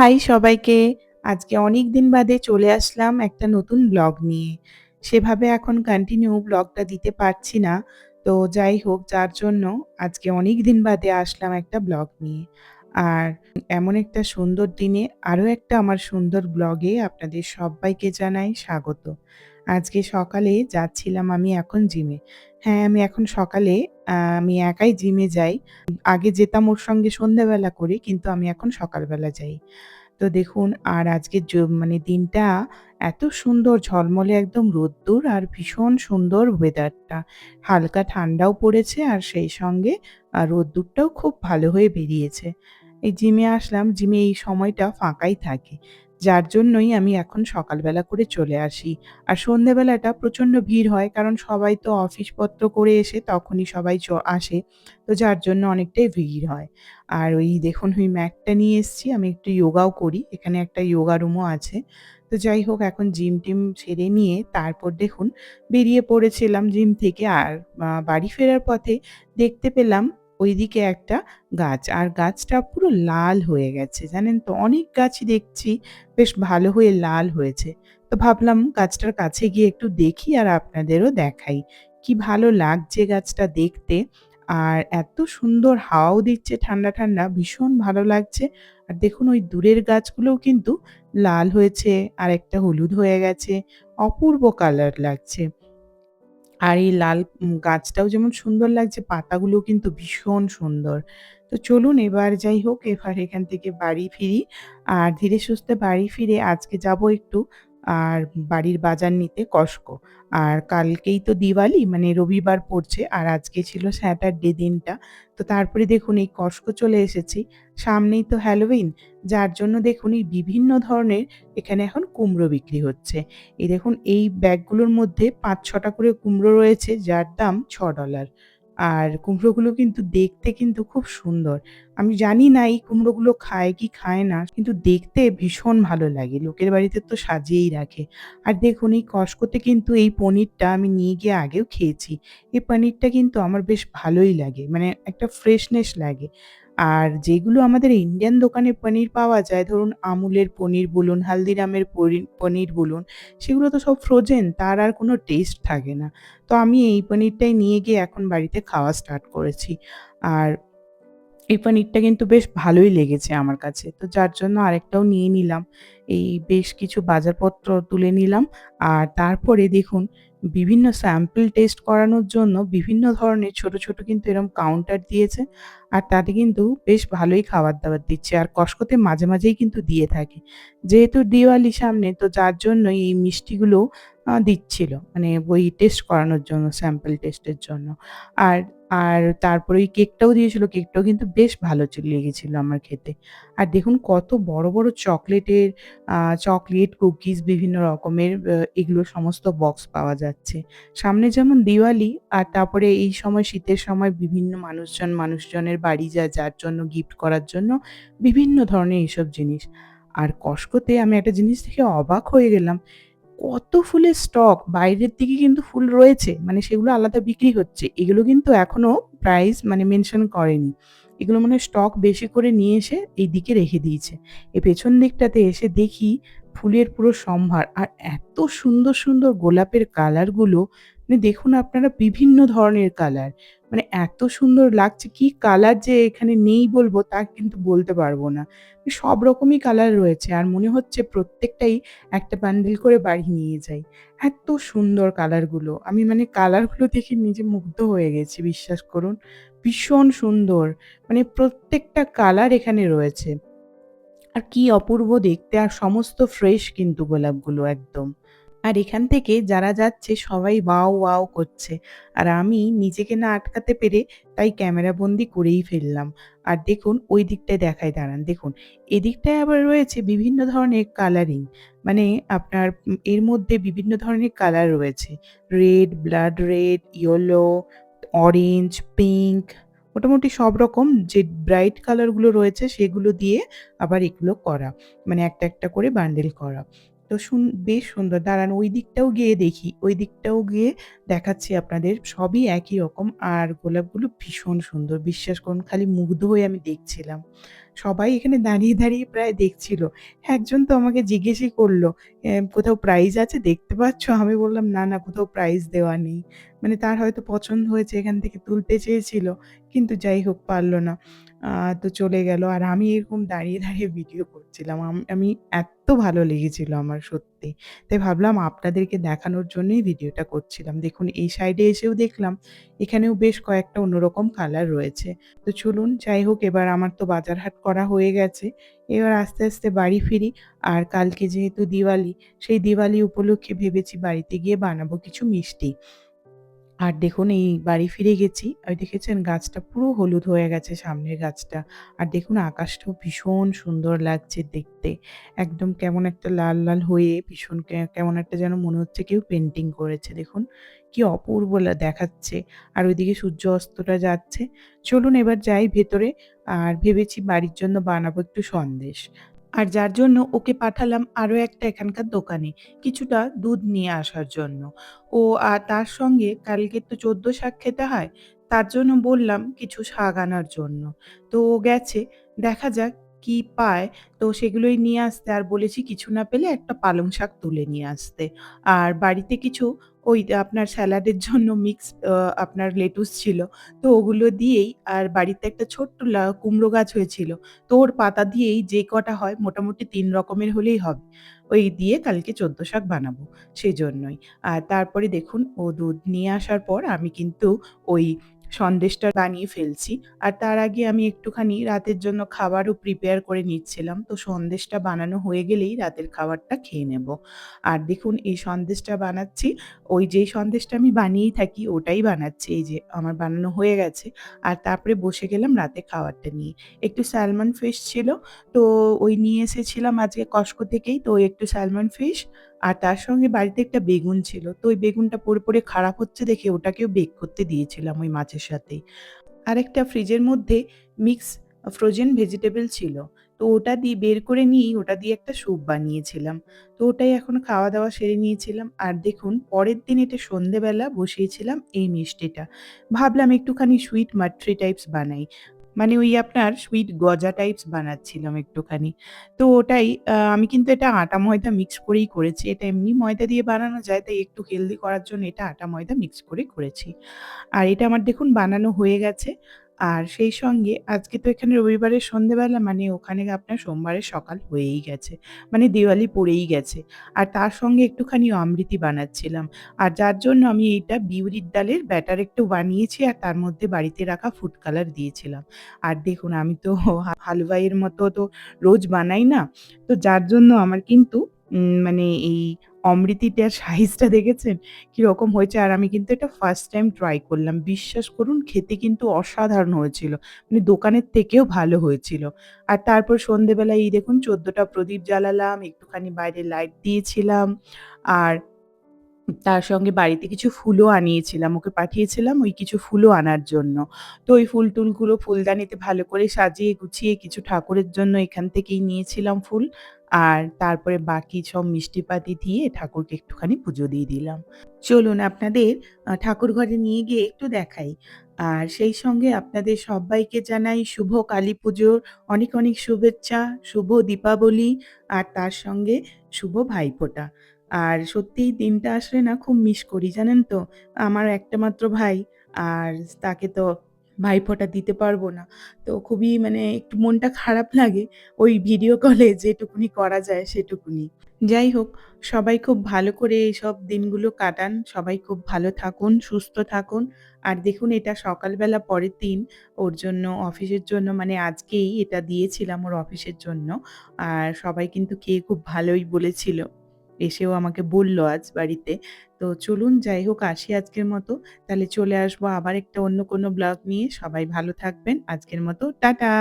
High সবাইকে। আজকে অনেক দিন বাদে চলে আসলাম একটা নতুন ব্লগ নিয়ে। সেভাবে এখন কন্টিনিউ ব্লগটা দিতে পারছি না। তো যাই হোক, যার জন্য আজকে অনেক দিন বাদে আসলাম একটা ব্লগ নিয়ে। আর এমন একটা সুন্দর দিনে আরও একটা আমার সুন্দর ব্লগে আপনাদের সবাইকে জানাই স্বাগত। আজকে সকালে যাচ্ছিলাম আমি এখন জিমে। হ্যাঁ আমি এখন সকালে আমি একাই জিমে যাই। আগে যেতাম ওর সঙ্গে সন্ধ্যাবেলা করে, কিন্তু আমি এখন সকালবেলা যাই। তো দেখুন, আর আজকের জ- মানে দিনটা এত সুন্দর, ঝলমলে একদম রোদ্দুর আর ভীষণ সুন্দর ওয়েদারটা হালকা ঠান্ডাও পড়েছে আর সেই সঙ্গে রোদ্দুরটাও খুব ভালো হয়ে বেরিয়েছে। এই জিমে আসলাম, জিমে এই সময়টা ফাঁকাই থাকে। যার জন্যই আমি এখন সকালবেলা করে চলে আসি। আর সন্ধেবেলাটা প্রচণ্ড ভিড় হয়, কারণ সবাই তো অফিসপত্র করে এসে তখনই সবাই আসে। তো যার জন্য অনেকটাই ভিড় হয়। আর ওই দেখুন, ওই ম্যাটটা নিয়ে এসেছি, আমি একটু যোগাও করি। এখানে একটা যোগা রুমও আছে। তো যাই হোক, এখন জিম টিম ছেড়ে নিয়ে তারপর দেখুন, বেরিয়ে পড়েছিলাম জিম থেকে। আর বাড়ি ফেরার পথে দেখতে পেলাম ওইদিকে একটা গাছ। আর গাছটা পুরো লাল হয়ে গেছে, জানেন তো? অনেক গাছই দেখছি বেশ ভালো হয়ে লাল হয়েছে। তো ভাবলাম গাছটার কাছে গিয়ে একটু দেখি আর আপনাদেরও দেখাই। কি ভালো লাগছে গাছটা দেখতে। আর এত সুন্দর হাওয়াও দিচ্ছে ঠান্ডা ঠান্ডা, ভীষণ ভালো লাগছে। আর দেখুন ওই দূরের গাছগুলোও কিন্তু লাল হয়েছে আর একটা হলুদ হয়ে গেছে। অপূর্ব কালার লাগছে। আর এই লাল গাছটাও যেমন সুন্দর লাগছে পাতাগুলো কিন্তু ভীষণ সুন্দর। তো চলুন এবার যাই হোক, এবার এখান থেকে বাড়ি ফিরি। আর ধীরে সুস্থে বাড়ি ফিরে আজকে যাব একটু আর বাড়ির বাজার নিতে কস্কো আর কালকেই তো দিওয়ালি মানে রবিবার পড়ছে, আর আজকে ছিল স্যাটারডে দিনটা। তো তারপরে দেখুন এই কস্কো চলে এসেছি। সামনেই তো হ্যালোউইন, যার জন্য দেখুন এই বিভিন্ন ধরনের এখানে এখন কুমড়ো বিক্রি হচ্ছে। এই দেখুন, এই ব্যাগগুলোর মধ্যে ৫-৬টা করে কুমড়ো রয়েছে, যার দাম $৬ আর কুমড়োগুলো কিন্তু দেখতে কিন্তু খুব সুন্দর। আমি জানি না এই কুমড়োগুলো খায় কি খায় না, কিন্তু দেখতে ভীষণ ভালো লাগে। লোকের বাড়িতে তো সাজিয়েই রাখে। আর দেখুন, এই কস্কোতে কিন্তু এই পনিরটা আমি নিয়ে গিয়ে আগেও খেয়েছি। এই পনিরটা কিন্তু আমার বেশ ভালোই লাগে। মানে একটা ফ্রেশনেস লাগে। আর যেগুলো আমাদের ইন্ডিয়ান দোকানে পনির পাওয়া যায় ধরুন আমুলের পনির বলুন, হালদিরামের পনির বলুন সেগুলো তো সব ফ্রোজেন তার আর কোনো টেস্ট থাকে না। তো আমি এই পনিরটাই নিয়ে গিয়ে এখন বাড়িতে খাওয়া স্টার্ট করেছি। আর এই পনিরটা কিন্তু বেশ ভালোই লেগেছে আমার কাছে। তো যার জন্য আরেকটাও নিয়ে নিলাম। এই বেশ কিছু বাজারপত্র তুলে নিলাম। আর তারপরে দেখুন বিভিন্ন স্যাম্পল টেস্ট করানোর জন্য বিভিন্ন ধরনের ছোট, ছোট কিন্তু এরম কাউন্টার দিয়েছে। আর তাতে কিন্তু বেশ ভালোই খাবার-দাবার দিচ্ছে। আর কষ্টতে মাঝে, মাঝেই কিন্তু দিয়ে থাকে। যেহেতু দিওয়ালি সামনে তো যার জন্যই এই মিষ্টিগুলো দিচ্ছিল। মানে ওই টেস্ট করানোর জন্য স্যাম্পল টেস্টের জন্য। আর আর তারপরে ওই কেকটাও দিয়েছিল। কেকটাও কিন্তু বেশ ভালো লেগেছিল আমার খেতে। আর দেখুন কত বড়, বড় চকলেটের চকলেট, কুকিজ বিভিন্ন রকমের এগুলো সমস্ত বক্স পাওয়া যাচ্ছে। সামনে যেমন দিওয়ালি আর তারপরে এই সময় শীতের সময় বিভিন্ন মানুষজন মানুষজনের বাড়ি যায় যার জন্য গিফট করার জন্য বিভিন্ন ধরনের এইসব জিনিস। আর কস্টকোতে আমি একটা জিনিস দেখে অবাক হয়ে গেলাম। কত ফুলের স্টক! বাইরের দিকে কিন্তু ফুল রয়েছে। মানে সেগুলো আলাদা বিক্রি হচ্ছে। এগুলো কিন্তু এখনও প্রাইস মানে মেনশন করেনি। এগুলো মানে স্টক বেশি করে নিয়ে এসে এই দিকে রেখে দিয়েছে। এই পেছন দিকটাতে এসে দেখি ফুলের পুরো সম্ভার। আর এত সুন্দর, সুন্দর গোলাপের কালারগুলো মানে দেখুন আপনারা বিভিন্ন ধরনের কালার। মানে এত সুন্দর লাগছে কি কালার যে এখানে নেই বলব তা কিন্তু বলতে পারব না। সব রকমই কালার রয়েছে আর মনে হচ্ছে প্রত্যেকটাই একটা বান্ডিল করে বাড়ি নিয়ে যাই। এত সুন্দর কালারগুলো। আমি মানে কালারগুলো দেখে নিজে মুগ্ধ হয়ে গেছি বিশ্বাস করুন। ভীষণ সুন্দর। মানে প্রত্যেকটা কালার এখানে রয়েছে। আর কি অপূর্ব দেখতে আর সমস্ত ফ্রেশ কিন্তু গোলাপগুলো একদম। আর এখান থেকে যারা যাচ্ছে সবাই ওয়াও, ওয়াও করছে। আর আমি নিজেকে না আটকাতে পেরে তাই ক্যামেরাবন্দি করেই ফেললাম। আর দেখুন ওই দিকটায় দেখায় দাঁড়ান দেখুন। এদিকটায় আবার রয়েছে বিভিন্ন ধরনের কালারিং। মানে আপনার এর মধ্যে বিভিন্ন ধরনের কালার রয়েছে। Red, blood red, yellow, orange, pink মোটামুটি সব রকম যে ব্রাইট কালারগুলো রয়েছে সেগুলো দিয়ে আবার এগুলো করা। মানে একটা, একটা করে বান্ডেল করা। তো শুন বেশ সুন্দর। দাঁড়ান ওই দিকটাও গিয়ে দেখি। ওই দিকটাও গিয়ে দেখাচ্ছি আপনাদের। সবই একই রকম। আর গোলাপগুলো ভীষণ সুন্দর। বিশ্বাস করুন খালি মুগ্ধ হয়ে আমি দেখছিলাম। সবাই এখানে দাঁড়িয়ে, দাঁড়িয়ে প্রায় দেখছিল। একজন তো আমাকে জিজ্ঞেসই করল কোথাও প্রাইজ আছে দেখতে পাচ্ছ?" আমি বললাম, "না, না কোথাও প্রাইজ দেওয়া নেই।" মানে তার হয়তো পছন্দ হয়েছে এখান থেকে তুলতে চেয়েছিল। কিন্তু যাই হোক পারল না। তো চলে গেল। আর আমি এরকম দাঁড়িয়ে, দাঁড়িয়ে ভিডিও করছিলাম। আমি এত ভালো লেগেছিল আমার সত্যি। তাই ভাবলাম আপনাদেরকে দেখানোর জন্যই ভিডিওটা করছিলাম। দেখুন এই সাইডে এসেও দেখলাম এখানেও বেশ কয়েকটা অন্যরকম কালার রয়েছে। তো চলুন যাই হোক এবার আমার তো বাজার হাট করা হয়ে গেছে। এবার আস্তে, আস্তে বাড়ি ফিরি। আর কালকে যেহেতু দিওয়ালি, সেই দিওয়ালি উপলক্ষে ভেবেছি বাড়িতে গিয়ে বানাবো কিছু মিষ্টি। আর দেখুন এই বাড়ি ফিরে গেছি। ওই দেখেছেন গাছটা পুরো হলুদ হয়ে গেছে সামনের গাছটা। আর দেখুন আকাশটাও ভীষণ সুন্দর লাগছে দেখতে। একদম কেমন একটা লাল, লাল হয়ে ভীষণ কেমন একটা যেন মনে হচ্ছে কেউ পেন্টিং করেছে দেখুন। কি অপূর্ব দেখাচ্ছে। আর ওইদিকে সূর্য অস্তটা যাচ্ছে। চলুন এবার যাই ভেতরে। আর ভেবেছি বাড়ির জন্য বানাবো একটু সন্দেশ। আর যার জন্য ওকে পাঠালাম আরও একটা এখানকার দোকানে কিছুটা দুধ নিয়ে আসার জন্য। ও আর তার সঙ্গে কালকে তো চোদ্দ শাক খেতে হয়। তার জন্য বললাম কিছু শাক আনার জন্য। তো ও গেছে। দেখা যাক কি পায়। তো সেগুলোই নিয়ে আসতে আর বলেছি কিছু না পেলে একটা পালং শাক তুলে নিয়ে আসতে। আর বাড়িতে কিছু ওই আপনার স্যালাডের জন্য মিক্স আপনার লেটুস ছিল। তো ওগুলো দিয়েই আর বাড়িতে একটা ছোট্ট কুমড়ো গাছ হয়েছিল। তো ওর পাতা দিয়েই যে কটা হয় মোটামুটি তিন রকমের হলেই হবে। ওই দিয়ে কালকে চোদ্দ শাক বানাবো সেই জন্যই আর তারপরে দেখুন ও দুধ নিয়ে আসার পর আমি কিন্তু ওই সন্দেশটা বানিয়ে ফেলছি। আর তার আগে আমি একটুখানি রাতের জন্য খাবারও প্রিপেয়ার করে নিচ্ছিলাম। তো সন্দেশটা বানানো হয়ে গেলেই রাতের খাবারটা খেয়ে নেব। আর দেখুন, এই সন্দেশটা বানাচ্ছি। ওই যেই সন্দেশটা আমি বানিয়েই থাকি, ওটাই বানাচ্ছি। এই যে আমার বানানো হয়ে গেছে। আর তারপরে বসে গেলাম রাতে খাবারটা নিয়ে। একটু স্যালমন ফিশ ছিল। তো ওই নিয়ে এসেছিলাম আজকে Costco থেকেই। তো একটু স্যালমন ফিশ আর তার সঙ্গে বাড়িতে একটা বেগুন ছিল। তো ওই বেগুনটা পড়ে, পড়ে খারাপ হচ্ছে দেখে ওটাকেও বেক করতে দিয়েছিলাম ওই মাছের সাথেই। আরেকটা ফ্রিজের মধ্যে মিক্স ফ্রোজেন ভেজিটেবল ছিল। তো ওটা দিয়ে বের করে নিয়েই ওটা দিয়ে একটা স্যুপ বানিয়েছিলাম। তো ওটাই এখন খাওয়া-দাওয়া সেরে নিয়েছিলাম। আর দেখুন পরের দিন এটা সন্ধ্যেবেলা বসিয়েছিলাম এই মিষ্টিটা। ভাবলাম একটুখানি সুইট মাট্রি টাইপস বানাই। মানে ওই আপনার সুইট গজা টাইপস বানাচ্ছিলাম একটুখানি। তো ওটাই আমি কিন্তু এটা আটা ময়দা মিক্স করেই করেছি। এটা এমনি ময়দা দিয়ে বানানো যায়, তাই একটু হেলদি করার জন্য এটা আটা ময়দা মিক্স করে করেছি। আর এটা আমার দেখুন বানানো হয়ে গেছে। আর সেই সঙ্গে আজকে তো এখানে রবিবারের সন্ধ্যেবেলা মানে ওখানে আপনার সোমবারের সকাল হয়েই গেছে। মানে দিওয়ালি পড়েই গেছে। আর তার সঙ্গে একটুখানি অমৃতি বানাচ্ছিলাম। আর যার জন্য আমি এইটা বিউরির ডালের ব্যাটার একটু বানিয়েছি আর তার মধ্যে বাড়িতে রাখা ফুড কালার দিয়েছিলাম। আর দেখুন, আমি তো হালুয়াইয়ের মতো তো রোজ বানাই না। তো যার জন্য আমার কিন্তু মানে এই অমৃতিটার সাইজটা দেখেছেন? কীরকম হয়েছে? আর আমি কিন্তু এটা ফার্স্ট টাইম ট্রাই করলাম। বিশ্বাস করুন খেতে কিন্তু অসাধারণ হয়েছিল। মানে দোকানের থেকেও ভালো হয়েছিল। আর তারপর সন্ধ্যেবেলায় এই দেখুন চোদ্দোটা প্রদীপ জ্বালালাম, একটুখানি বাইরে লাইট দিয়েছিলাম। আর তার সঙ্গে বাড়িতে কিছু ফুলও আনিয়েছিলাম। ওকে পাঠিয়েছিলাম ওই কিছু ফুলও আনার জন্য। তো ওই ফুল-টুলগুলো ফুলদানিতে ভালো করে সাজিয়ে গুছিয়ে কিছু ঠাকুরের জন্য এখান থেকেই নিয়েছিলাম ফুল। আর তারপরে বাকি সব মিষ্টিপাতি দিয়ে ঠাকুরকে একটুখানি পুজো দিয়ে দিলাম। চলুন আপনাদের আ ঠাকুরঘরে নিয়ে গিয়ে একটু দেখাই। আর সেই সঙ্গে আপনাদের সব্বাইকে জানাই শুভ কালী পুজোর অনেক, অনেক শুভেচ্ছা, শুভ দীপাবলি আর তার সঙ্গে শুভ ভাইফোঁটা। আর সত্যিই দিনটা আসলে না খুব মিস করি জানেন তো? আমার একটা মাত্র ভাই আর তাকে তো ভাইফোঁটা দিতে পারব না। তো খুবই মানে একটু মনটা খারাপ লাগে ওই ভিডিও কলে যেটুকুনি করা যায় সেটুকুনি। যাই হোক সবাই খুব ভালো করে এইসব দিনগুলো কাটান। সবাই খুব ভালো থাকুন, সুস্থ থাকুন। আর দেখুন এটা সকালবেলা পরের দিন ওর জন্য অফিসের জন্য মানে আজকেই এটা দিয়েছিলাম ওর অফিসের জন্য। আর সবাই কিন্তু খেয়ে খুব ভালোই বলেছিল। এসেও আমাকে বলল আজ বাড়িতে। তো চলুন, যাই হোক, আসি আজকের মতো। তাহলে চলে আসব আবার একটা অন্য কোনো ব্লগ নিয়ে। সবাই ভালো থাকবেন। আজকের মতো, টাটা।